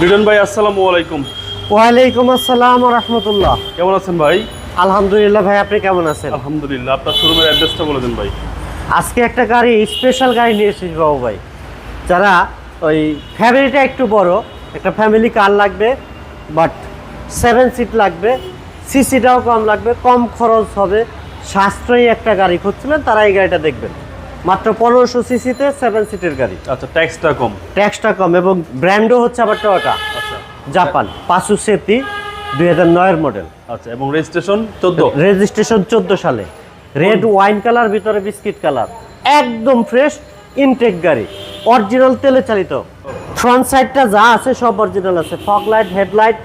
লিটন ভাই আসসালামু আলাইকুম। ওয়ালাইকুম আসসালাম রহমতুল্লাহ। কেমন আছেন ভাই? আলহামদুলিল্লাহ ভাই আপনি কেমন আছেন? আলহামদুলিল্লাহ আপনার শোরুমের অ্যাড্রেসটা বলে দেন ভাই। আজকে একটা গাড়ি স্পেশাল গাড়ি নিয়ে এসেছি বাবু ভাই। যারা ওই ফ্যামিলিটা একটু বড় একটা ফ্যামিলি কার লাগবে বাট সেভেন সিট লাগবে সিসিটাও কম লাগবে কম খরচ হবে সাশ্রয়ী একটা গাড়ি খুঁজছিলেন তারা এই গাড়িটা দেখবেন। মাত্র পনেরোশো সিসিতে সেভেন সিটের গাড়ি। আচ্ছা ট্যাক্সটা কম। ট্যাক্সটা কম এবং ব্র্যান্ডও হচ্ছে আবার টয়োটা আচ্ছা। জাপান পাসু সেতি দুই হাজার নয়ের মডেল আচ্ছা এবং রেজিস্ট্রেশন চোদ্দ? রেজিস্ট্রেশন চোদ্দ সালে। রেড ওয়াইন কালার ভিতরে বিস্কিট কালার একদম ফ্রেশ ইনটেক গাড়ি। অরিজিনাল তেলে চালিত। ফ্রন্ট সাইডটা যা আছে সব অরিজিনাল আছে। ফগ লাইট হেডলাইট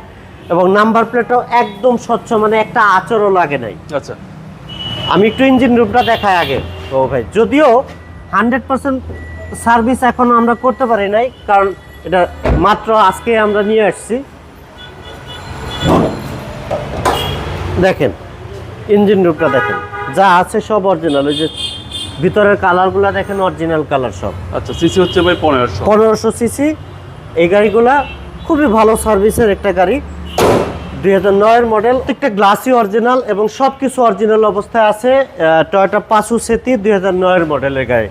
এবং নাম্বার প্লেটও একদম স্বচ্ছ মানে একটা আচরও লাগে নাই। আচ্ছা। আমি একটু ইঞ্জিন রুমটা দেখাই আগে। ও ভাই যদিও হান্ড্রেড পার্সেন্ট সার্ভিস এখন আমরা করতে পারি নাই কারণ এটা মাত্র আজকে আমরা নিয়ে আসছি। দেখেন ইঞ্জিন রুমটা দেখেন যা আছে সব অরিজিনাল ওই যে ভিতরের কালারগুলো দেখেন অরিজিনাল কালার সব। আচ্ছা সিসি হচ্ছে ভাই পনেরোশো। পনেরোশো সিসি এই গাড়িগুলা খুবই ভালো সার্ভিসের একটা গাড়ি। দুই হাজার নয়ের মডেল। প্রত্যেকটা গ্লাসই অরিজিনাল এবং সব কিছু অরিজিনাল অবস্থায় আছে টয়োটা পাসু সেতি দুই হাজার নয়ের মডেলের গাড়ি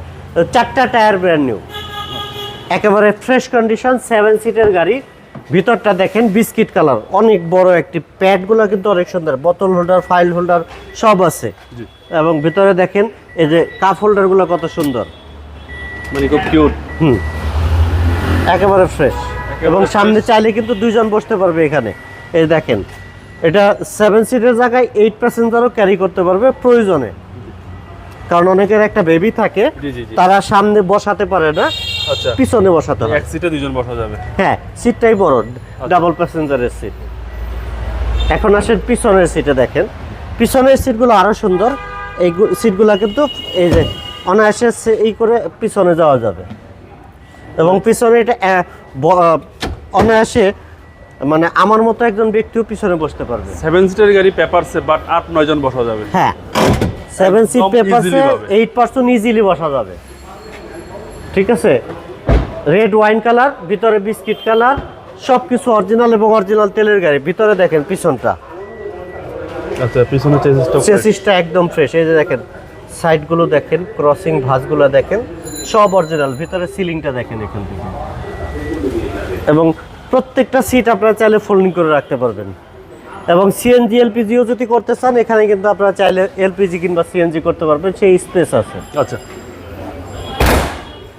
চারটা টায়ার ব্র্যান্ড নিউ একেবারে ফ্রেশ কন্ডিশন সেভেন সিটের গাড়ি। ভিতরটা দেখেন বিস্কিট কালার অনেক বড় একটি প্যাডগুলো কিন্তু অনেক সুন্দর। বোতল হোল্ডার ফাইল হোল্ডার সব আছে। এবং ভিতরে দেখেন এই যে কাপ হোল্ডারগুলো কত সুন্দর। মানে খুব কিউট হুম। একেবারে ফ্রেশ এবং সামনে চাইলে কিন্তু দুইজন বসতে পারবে এখানে। এই দেখেন এটা সেভেন সিটের জায়গায় এইট প্যাসেঞ্জারও ক্যারি করতে পারবে প্রয়োজনে। কারণ অনেকের একটা বেবি থাকে তারা সামনে বসাতে পারে না আচ্ছা। পিছনে বসাতে হয়। এক সিটে দুজন বসা যাবে। হ্যাঁ সিটটাই বড় ডাবল প্যাসেঞ্জারের সিট এখন আসেন পিছনের সিটে দেখেন। পিছনের সিটগুলো আরও সুন্দর। এই সিটগুলো কিন্তু এই যে অনায়াসে এই করে পিছনে যাওয়া যাবে। এবং পিছনে এটা অনায়াসে মানে আমার মতো একজন ব্যক্তিও পিছনে বসতে পারবে। সেভেন সিটের গাড়ি পেপারসে বাট আট নয় জন বসা যাবে। হ্যাঁ। সেভেন সিট পেপারসে এইট পার্সেন্ট ইজিলি বসা যাবে। ঠিক আছে? রেড ওয়াইন কালার ভিতরে বিস্কিট কালার সব কিছু অরিজিনাল এবং অরিজিনাল তেলের গাড়ি। ভিতরে দেখেন পিছনটা। আচ্ছা পিছনে চেসিসটা চেসিসটা একদম ফ্রেশ এই যে দেখেন সাইডগুলো দেখেন ক্রসিং ভাঁজগুলো দেখেন সব অরিজিনাল ভিতরে সিলিংটা দেখেন এখান থেকে। এবং প্রত্যেকটা সিট আপনারা চাইলে ফোল্ডিং করে রাখতে পারবেন। এবং সিএনজি এলপিজিও যদি করতে চান এখানে কিন্তু আপনারা চাইলে এলপিজি কিংবা সিএনজি করতে পারবেন সেই স্পেস আছে। আচ্ছা।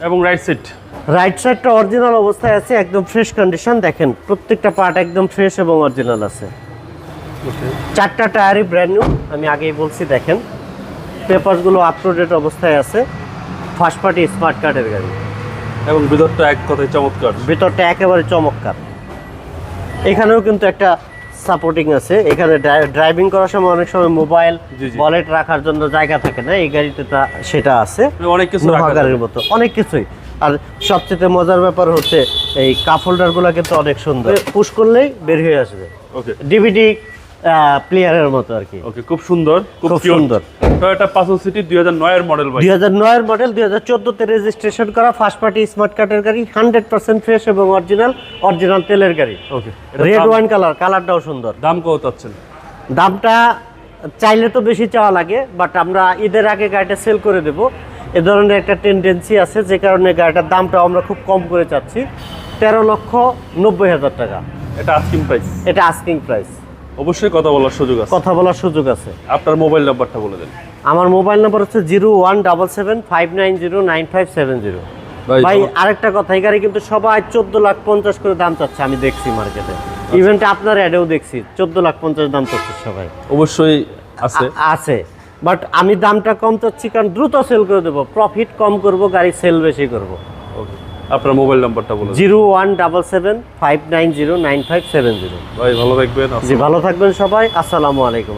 এবং রাইট সিট রাইট সাইডটা অরিজিনাল অবস্থায় আছে একদম ফ্রেশ কন্ডিশন দেখেন প্রত্যেকটা পার্ট একদম ফ্রেশ এবং অরিজিনাল আছে। চারটা টায়ারই ব্র্যান্ড নিউ আমি আগেই বলছি দেখেন। পেপারসগুলো আপ টু ডেট অবস্থায় আছে। ফার্স্ট পার্টি স্মার্ট কার্ডের গাড়ি। এবং ভিতরটা এক কথায় চমৎকার। ভিতরটা একেবারে চমৎকার। এখানেও কিন্তু একটা সাপোর্টিং আছে। এখানে ড্রাইভিং করার সময় অনেক সময় মোবাইল। ওয়ালেট রাখার জন্য জায়গা থাকে না এই গাড়িতে তা সেটা আছে। অনেক কিছু গাড়ির মতো। অনেক কিছুই। আর সবচেয়ে মজার ব্যাপার হচ্ছে এই কাপ হোল্ডারগুলো কিন্তু অনেক সুন্দর। পুশ করলেই বের হয়ে আসবে। ওকে ডিভিডি প্লেয়ারের মতো আর কি। ওকে খুব সুন্দর খুব সুন্দর। টয়োটা পাঁচশো সিটি দুই হাজার নয়ের মডেল ভাই দুই হাজার নয়ের মডেল দুই হাজার চোদ্দোতে রেজিস্ট্রেশন করা ফার্স্ট পার্টি স্মার্ট কার্ডের গাড়ি হান্ড্রেড পার্সেন্ট ফ্রেশ এবং অরিজিনাল অরিজিনাল তেলের গাড়ি। ওকে রেড ওয়াইন কালার কালারটাও সুন্দর। দাম কত চাচ্ছেন? দামটা চাইলে তো বেশি চাওয়া লাগে বাট আমরা ঈদের আগে গাড়িটা সেল করে দেব। এ ধরনের একটা টেন্ডেন্সি আছে যে কারণে গাড়িটার দামটা আমরা খুব কম করে চাচ্ছি। তেরো লক্ষ নব্বই হাজার টাকা। এটা আস্কিং প্রাইস এটা আস্কিং প্রাইস অবশ্যই কথা বলার সুযোগ আছে। কথা বলার সুযোগ আছে। আপনার মোবাইল নাম্বারটা বলে দেন। আমার মোবাইল নাম্বার হচ্ছে zero one double seven five nine zero nine five seven zero. ভাই, ভাই আরেকটা কথা এই গাড়ি কিন্তু সবাই চোদ্দ লাখ পঞ্চাশ করে দাম চাচ্ছে আমি দেখছি মার্কেটে ইভেন্টে আপনার অ্যাডেও দেখছি চোদ্দ লাখ পঞ্চাশ দাম চাচ্ছে সবাই। অবশ্যই আছে। আছে। বাট আমি দামটা কম চাচ্ছি কারণ দ্রুত সেল করে দেবো প্রফিট কম করব গাড়ি সেল বেশি করব। ওকে আপনার মোবাইল নাম্বারটা বলুন zero one double seven five nine zero nine five seven zero. ভাই ভালো থাকবেন জি ভালো থাকবেন সবাই আসসালামু আলাইকুম।